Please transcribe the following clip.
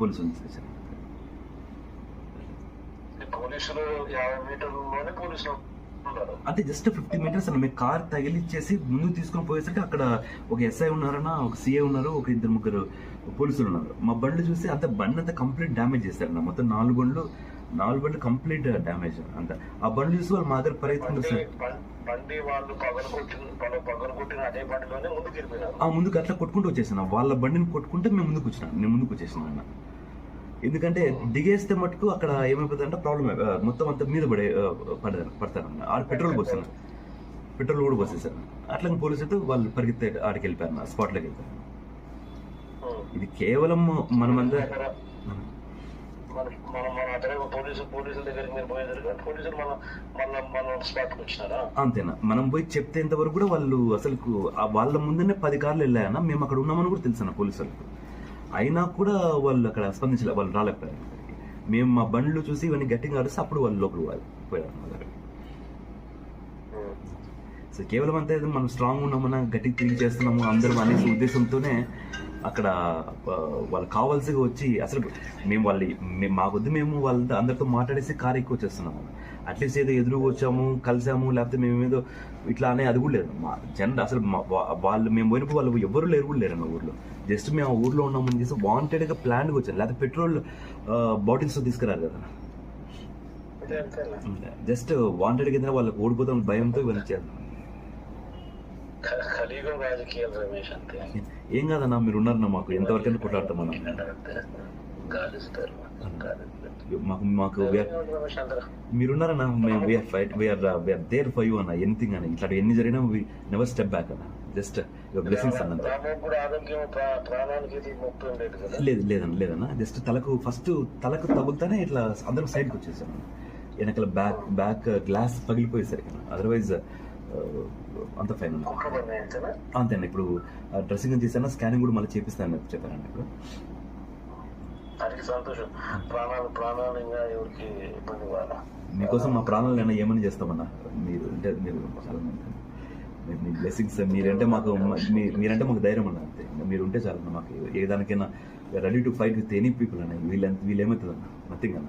పోలీసులు తీసుకొచ్చారు అంటే జస్ట్ ఫిఫ్టీ మీటర్స్ అన్న మేము కార్ తగిలిచ్చేసి ముందుకు తీసుకొని పోయేసరికి అక్కడ ఒక ఎస్ఐ ఉన్నారన్న ఒక సిఏ ఉన్నారు ఒక ఇద్దరు ముగ్గురు పోలీసులు ఉన్నారు. మా బండ్లు చూసి అంత బండి అంతా కంప్లీట్ డ్యామేజ్ చేశారన్న మొత్తం నాలుగు బండ్లు నాలుగు బండ్లు కంప్లీట్ డ్యామేజ్ అంత. ఆ బండ్లు చూసి వాళ్ళు మా దగ్గర పరిగెత్తుకుంటూ బండి వస్తారు బం- బండి వాళ్ళు కొట్టిన అదే బండిలోనే ముందుకు ఆ ముందుకు అట్లా కొట్టుకుంటూ వచ్చేసిన. వాళ్ళ బండిని కొట్టుకుంటే మేము ముందుకు వచ్చినాం నేను ముందుకు వచ్చేసిన అన్న. ఎందుకంటే దిగేస్తే మటుకు అక్కడ ఏమైపోతుంది అంటే ప్రాబ్లం మొత్తం అంతా మీద పడే ఆ, పడతారు పడతారన్న ఆడ పెట్రోల్ పోసాను పెట్రోల్ కూడా పోసేసాను అట్లా పోలీసు అయితే వాళ్ళు పరిగెత్తే ఆడికి వెళ్ళిపోయారు స్పాట్లోకి వెళ్ళిపోయారు ఉం. ఇది కేవలం మనమంతా మన మన మన అతనే పోలీసు పోలీసుల దగ్గరికి మీరు పోయేసరికి పోలీసులు మన మన మన స్పాట్కి వచ్చినారా అంతేనా మనం పోయి చెప్తేంత వరకు కూడా వాళ్ళు అసలు వాళ్ళ ముందునే పది కార్లు వెళ్ళాయన్న మేము అక్కడ ఉన్నామని కూడా తెలుసు అన్న పోలీసులకు అయినా కూడా వాళ్ళు అక్కడ స్పందించలే వాళ్ళు రాలేకపోయారు. మేము మా బండ్లు చూసి ఇవన్నీ గట్టిగా అరిస్తే అప్పుడు వాళ్ళు లోపల పోయారు. సో కేవలం అంతే మనం స్ట్రాంగ్ ఉన్నామన్నా గట్టిగా తిరిగి చేస్తున్నాము అందరం అనేసి ఉద్దేశంతోనే అక్కడ వాళ్ళు కావాల్సిగా వచ్చి అసలు మేము వాళ్ళ మేము మా కొద్ది మేము వాళ్ళ అందరితో మాట్లాడేసి కార్ ఎక్కువ వచ్చేస్తున్నాము. అట్లీస్ట్ ఏదో ఎదురుగా వచ్చాము కలిసాము లేకపోతే మేము ఏదో ఇట్లా అనే అది కూడా లేదు. మా జనరల్ అసలు వాళ్ళు మేము పోయినప్పుడు వాళ్ళు ఎవరు లేరు కూడా లేరు అన్న ఊర్లో. జస్ట్ మేము ఆ ఊర్లో ఉన్నామని చేసి వాంటెడ్గా ప్లాన్గా వచ్చారు. లేకపోతే పెట్రోల్ బాటిల్స్ తీసుకురారు కదా. జస్ట్ వాంటెడ్గా ఏదైనా వాళ్ళకి ఓడిపోతాం భయంతో ఇవన్నీ చేద్దాం ఖలీగా రాజకీయాలు రమేష్ అంతే. ఏం కాదన్నా మీరు ఉన్నారన్న మాకు. ఎంతవరకైనా కొట్లాడతాం మనం. గాలిస్తారు. మాకు మాకు మీరున్నారన్న మేము we are fight we are we are there for you అన్న. ఎనీథింగ్ అన్న. ఇట్లా ఎన్ని జరిగినా వి నెవర్ స్టెప్ బ్యాక్ అన్న. జస్ట్ బ్లెస్సింగ్స్ అన్న రామం కూడా ఆరోగ్యం ప్రా- ప్రాణానికి ఇది ముప్పు ఏం లేదు లేదన్న లేదన్న. జస్ట్ తలకు ఫస్ట్ తలకు తగులుతానే ఇట్లా అందరం సైడ్కి వచ్చేసాను వెనకాల బ్యాక్ బ్యాక్ గ్లాస్ పగిలిపోయేసరికి అదర్వైజ్ అంత ఫైన్ అంతేనా ఇప్పుడు డ్రెస్సింగ్ చేశాను స్కానింగ్ కూడా మళ్ళీ చేపిస్తాను చెప్పారండి ఇప్పుడు. సంతోషం. ప్రాణాలు ప్రాణాలు ఇంకా ఎవరికి ఇబ్బంది మీకోసం మా ప్రాణాలు నేను ఏమని చేస్తామన్నా? మీరు అంటే మీరు చాలా. మీ- బ్లెస్సింగ్స్ మీరంటే మాకు మీరంటే మాకు ధైర్యం అన్న అంతే. మీరు ఉంటే చాలన్న మాకు. ఏ దానికైనా ready to fight with any people అన్న. వీళ్ళ వీళ్ళు ఏమవుతుంది అన్న నథింగ్ అన్న.